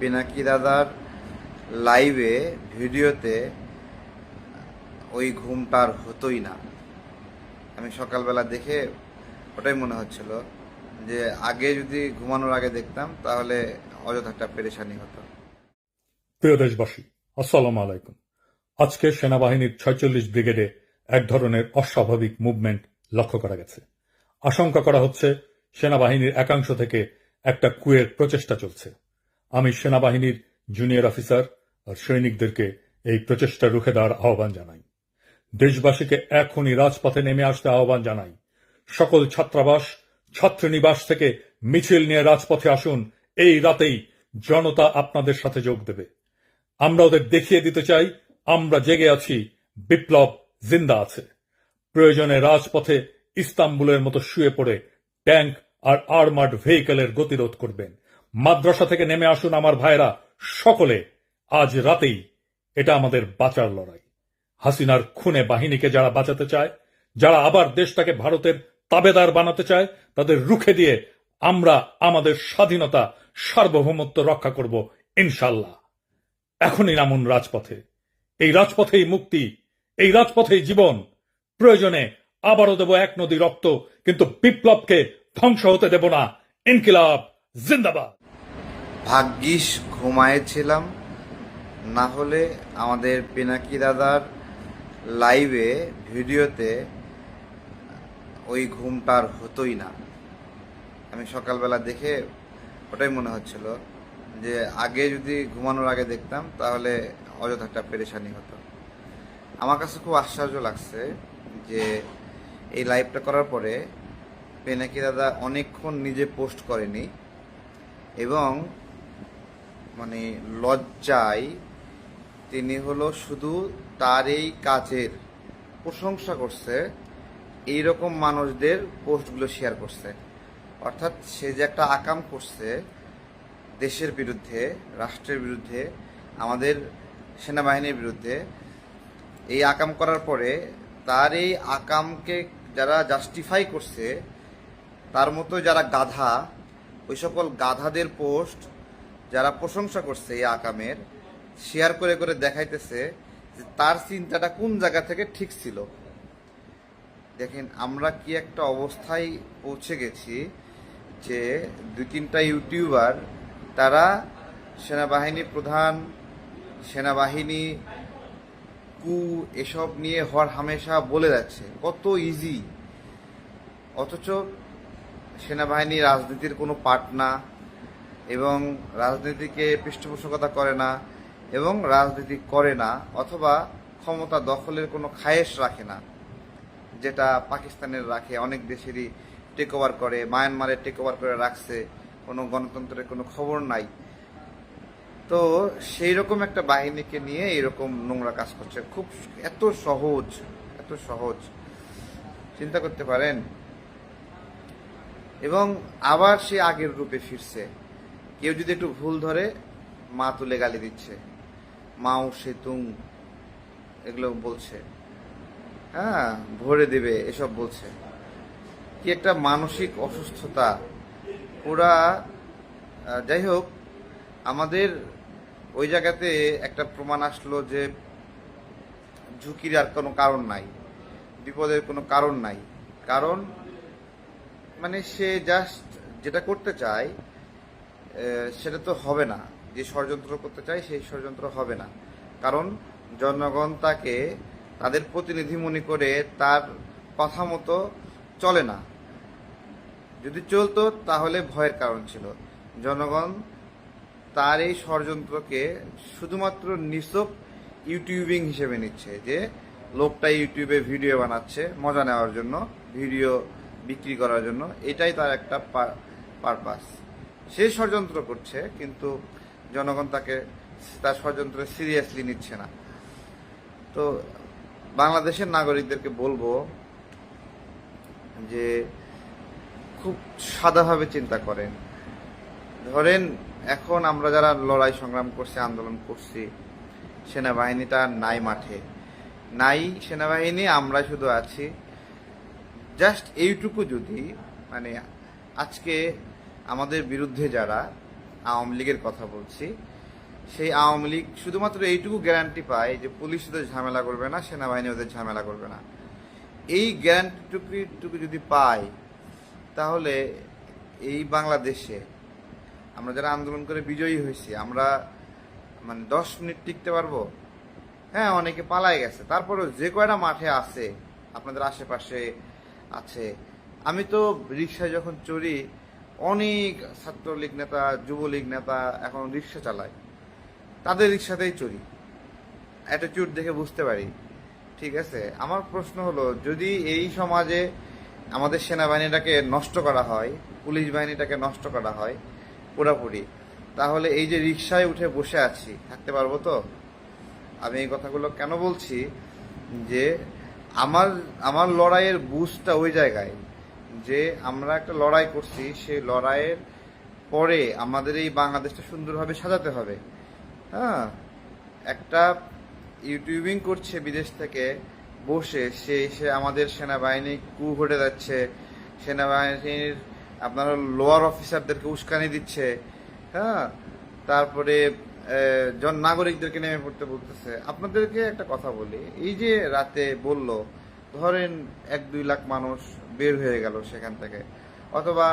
পিনাকি দাদার লাইভে ভিডিওতে ওই ঘুমটা আর হতোই না। আমি সকালবেলা দেখে ওটাই মনে হচ্ছিল যে, আগে যদি ঘুমানোর আগে দেখতাম, তাহলে অযথা একটা পেরেশানি হতো। প্রিয় দেশবাসী, আসসালাম আলাইকুম। আজকে সেনাবাহিনীর ছয়চল্লিশ ব্রিগেডে এক ধরনের অস্বাভাবিক মুভমেন্ট লক্ষ্য করা গেছে। আশঙ্কা করা হচ্ছে, সেনাবাহিনীর একাংশ থেকে একটা কুয়ের প্রচেষ্টা চলছে। আমি সেনাবাহিনীর জুনিয়র অফিসার আর সৈনিকদেরকে এই প্রচেষ্টা রুখে দেওয়ার আহ্বান জানাই। দেশবাসীকে এখনই রাজপথে নেমে আসতে আহ্বান জানাই। সকল ছাত্রাবাস, ছাত্রনিবাস থেকে মিছিল নিয়ে রাজপথে আসুন। এই রাতেই জনতা আপনাদের সাথে যোগ দেবে। আমরা ওদের দেখিয়ে দিতে চাই, আমরা জেগে আছি, বিপ্লব জিন্দা আছে। প্রয়োজনে রাজপথে ইস্তাম্বুলের মতো শুয়ে পড়ে ট্যাঙ্ক আর আর্মার্ড ভেহিকেলের গতিরোধ করবেন। মাদ্রাসা থেকে নেমে আসুন আমার ভাইরা সকলে। আজ রাতেই এটা আমাদের বাঁচার লড়াই। হাসিনার খুনে বাহিনীকে যারা বাঁচাতে চায়, যারা আবার দেশটাকে ভারতের তাবেদার বানাতে চায়, তাদের রুখে দিয়ে আমরা আমাদের স্বাধীনতা, সার্বভৌমত্ব রক্ষা করব ইনশাল্লাহ এখনই নামুন রাজপথে। এই রাজপথেই মুক্তি, এই রাজপথেই জীবন। প্রয়োজনে আবারও দেব এক নদী রক্ত, কিন্তু বিপ্লবকে ধ্বংস হতে দেব না। ইনকিলাব, জিন্দাবাদ। ভাগ্যিস ঘুমায়েছিলাম। না হলে আমাদের পিনাকি দাদার লাইভে ভিডিওতে ওই ঘুমটা আর হতোই না। আমি সকালবেলা দেখে ওটাই মনে হচ্ছিল যে, আগে যদি ঘুমানোর আগে দেখতাম, তাহলে অযথা একটা পেরেশানি হতো। আমার কাছে খুব আশ্চর্য লাগছে যে, এই লাইভটা করার পরে পেনাকি দাদা অনেকক্ষণ নিজে পোস্ট করেনি এবং মানে লজ্জায় তিনি হলো শুধু তার এই কাজের প্রশংসা করছে, এইরকম মানুষদের পোস্টগুলো শেয়ার করছে। অর্থাৎ সে যে একটা আকাম করছে দেশের বিরুদ্ধে, রাষ্ট্রের বিরুদ্ধে, আমাদের সেনাবাহিনীর বিরুদ্ধে, এই আকাম করার পরে তার এই আকামকে যারা জাস্টিফাই করছে, তার মতো যারা গাধা, ওই সকল গাধাদের পোস্ট যারা প্রশংসা করছে এই আকামের শেয়ার করে করে দেখাইতেছে যে তার চিন্তাটা কোন জায়গা থেকে ঠিক ছিল। দেখেন, আমরা কি একটা অবস্থায় পৌঁছে গেছি যে দুই তিনটা ইউটিউবার তারা সেনাবাহিনী প্রধান, সেনাবাহিনী কু এসব নিয়ে হর হামেশা বলে যাচ্ছে। কত ইজি অথচ সেনাবাহিনী রাজনীতির কোনো পার্ট না। এবং রাজনীতিকে পৃষ্ঠপোষকতা করে না এবং রাজনীতি করে না অথবা ক্ষমতা দখলের কোনো খায়েশ রাখে না, যেটা পাকিস্তানের রাখে, অনেক দেশেরই টেক ওভার করে, মায়ানমারের টেক ওভার করে রাখছে, কোনো গণতন্ত্রের কোনো খবর নাই। তো সেই রকম একটা বাহিনীকে নিয়ে এরকম নোংরা কাজ করছে। খুব এত সহজ এত সহজ। চিন্তা করতে পারেন? এবং আবার সে আগের রূপে ফিরছে। কেউ যদি একটু ভুল ধরে, মা তুলে গালি দিচ্ছে। মাও সেতুং এগুলো বলছে। হ্যাঁ ভরে দেবে, এসব বলছে। কি একটা মানসিক অসুস্থতা। ওরা যাই হোক, আমাদের ওই জায়গাতে একটা প্রমাণ আসলো যে ঝুঁকির আর কোনো কারণ নাই, বিপদের কোনো কারণ নাই। কারণ মানে সে জাস্ট যেটা করতে চায় সেটা তো হবে না। যে ষড়যন্ত্র করতে চায়, সেই ষড়যন্ত্র হবে না। কারণ জনগণ তাকে তাদের প্রতিনিধি মনে করে তার কথা মতো চলে না। যদি চলতো, তাহলে ভয়ের কারণ ছিল। জনগণ তার এই ষড়যন্ত্রকে শুধুমাত্র নিছক ইউটিউবিং হিসেবে নিচ্ছে, যে লোকটা ইউটিউবে ভিডিও বানাচ্ছে, মজা নেওয়ার জন্য, ভিডিও বিক্রি করার জন্য। এটাই তার একটা পারপাস সে ষড়যন্ত্র করছে, কিন্তু জনগণ তাকে, তার ষড়যন্ত্র সিরিয়াসলি নিচ্ছে না। তো বাংলাদেশের নাগরিকদেরকে বলব যে, খুব সাদাভাবে চিন্তা করেন। ধরেন, এখন আমরা যারা লড়াই সংগ্রাম করছি, আন্দোলন করছি, সেনাবাহিনীটা নাই মাঠে। নাই সেনাবাহিনী, আমরা শুধু আছি। জাস্ট এইটুকু যদি মানে আজকে আমাদের বিরুদ্ধে যারা আওয়ামী লীগের কথা বলছি, সেই আওয়ামী লীগ শুধুমাত্র এইটুকু গ্যারান্টি পায় যে পুলিশ ওদের ঝামেলা করবে না, সেনাবাহিনী ওদের ঝামেলা করবে না। এই গ্যারান্টিটুকু যদি পাই, তাহলে এই বাংলাদেশে আমরা যারা আন্দোলন করে বিজয়ী হয়েছি, আমরা মানে দশ মিনিট টিকতে পারব? হ্যাঁ অনেকে পালাই গেছে। তারপরেও যে কয়টা মাঠে আছে, আপনাদের আশেপাশে আছে। আমি তো রিক্সায় যখন চড়ি অনেক ছাত্রলীগ নেতা, যুবলীগ নেতা এখন রিক্সা চালায়। তাদের রিক্সাতেই চড়ি অ্যাটিটিউড দেখে বুঝতে পারি। ঠিক আছে? আমার প্রশ্ন হলো, যদি এই সমাজে আমাদের সেনাবাহিনীটাকে নষ্ট করা হয়, পুলিশ বাহিনীটাকে নষ্ট করা হয় পুরাপুরি, তাহলে এই যে রিক্সায় উঠে বসে আছি, থাকতে পারব তো? আমি এই কথাগুলো কেন বলছি? যে আমার আমার লড়াইয়ের বুঝটা ওই জায়গায়। যে আমরা একটা লড়াই করছি, সেই লড়াইয়ের পরে আমাদের এই বাংলাদেশটা সুন্দরভাবে সাজাতে হবে। হ্যাঁ একটা ইউটিউবিং করছে বিদেশ থেকে, বসে সে সে আমাদের সেনাবাহিনী কু ঘটে যাচ্ছে, সেনাবাহিনীর আপনার লোয়ার অফিসারদেরকে উস্কানি দিচ্ছে হ্যাঁ তারপরে জন নাগরিকদেরকে নেমে পড়তে বলতেছে। আপনাদেরকে একটা কথা বলি, এই যে রাতে বলল, ধরেন এক দুই লাখ মানুষ বের হয়ে গেল সেখান থেকে। অথবা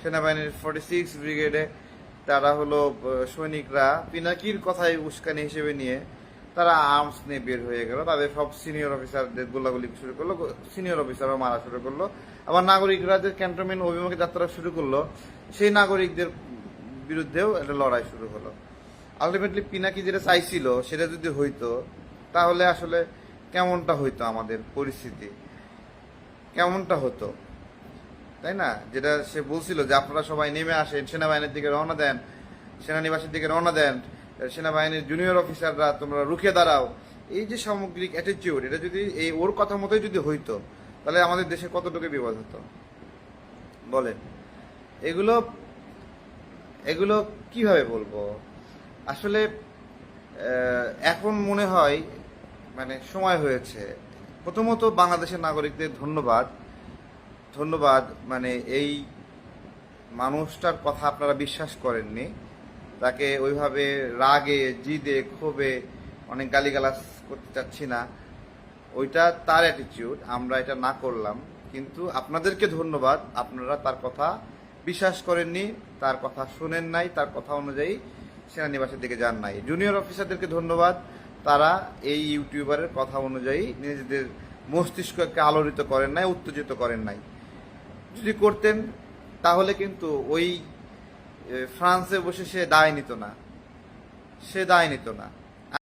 সেনাবাহিনীর ফর্টি সিক্স ব্রিগেডে তারা হলো সৈনিকরা পিনাকির কথাই উস্কানি হিসেবে নিয়ে তারা আর্মস নিয়ে বের হয়ে গেল। তাদের সব সিনিয়র অফিসারদের গোলাগুলি শুরু করল সিনিয়র অফিসারও মারা শুরু করল। আবার নাগরিকরা যে ক্যান্টনমেন্ট অভিমুখে যাত্রা শুরু করল, সেই নাগরিকদের বিরুদ্ধেও একটা লড়াই শুরু হলো। আলটিমেটলি পিনাকি যেটা চাইছিল, সেটা যদি হইতো, তাহলে আসলে কেমনটা হইতো আমাদের পরিস্থিতি? কেমনটা হতো? তাই না? যেটা সে বলছিল যে আপনারা সবাই নেমে আসেন, সেনাবাহিনীর দিকে রওনা দেন, সেনানিবাসের দিকে রওনা দেন, সেনাবাহিনীর জুনিয়র অফিসাররা তোমরা রুখে দাঁড়াও। এই যে সামগ্রিক অ্যাটিটিউড এটা যদি এই ওর কথা মতোই যদি হইতো, তাহলে আমাদের দেশে কতটুকু বিপদ হতো? বলেন। এগুলো এগুলো কীভাবে বলব? আসলে এখন মনে হয় মানে সময় হয়েছে। প্রথমত বাংলাদেশের নাগরিকদের ধন্যবাদ। ধন্যবাদ মানে এই মানুষটার কথা আপনারা বিশ্বাস করেননি। তাকে ওইভাবে রাগে, জিদে, ক্ষোভে অনেক গালিগালাজ করতে চাচ্ছি না। ওইটা তার অ্যাটিটিউড আমরা এটা না করলাম। কিন্তু আপনাদেরকে ধন্যবাদ, আপনারা তার কথা বিশ্বাস করেননি, তার কথা শুনেন নাই, তার কথা অনুযায়ী সেনানিবাসের দিকে যান নাই। জুনিয়র অফিসারদেরকে ধন্যবাদ। তারা এই ইউটিউবারের কথা অনুযায়ী নিজেদের মস্তিষ্ককে আলোড়িত করেন নাই, উত্তেজিত করেন নাই। যদি করতেন, তাহলে কিন্তু ওই ফ্রান্সে বসে সে দায় নিত না। সে দায় নিত না।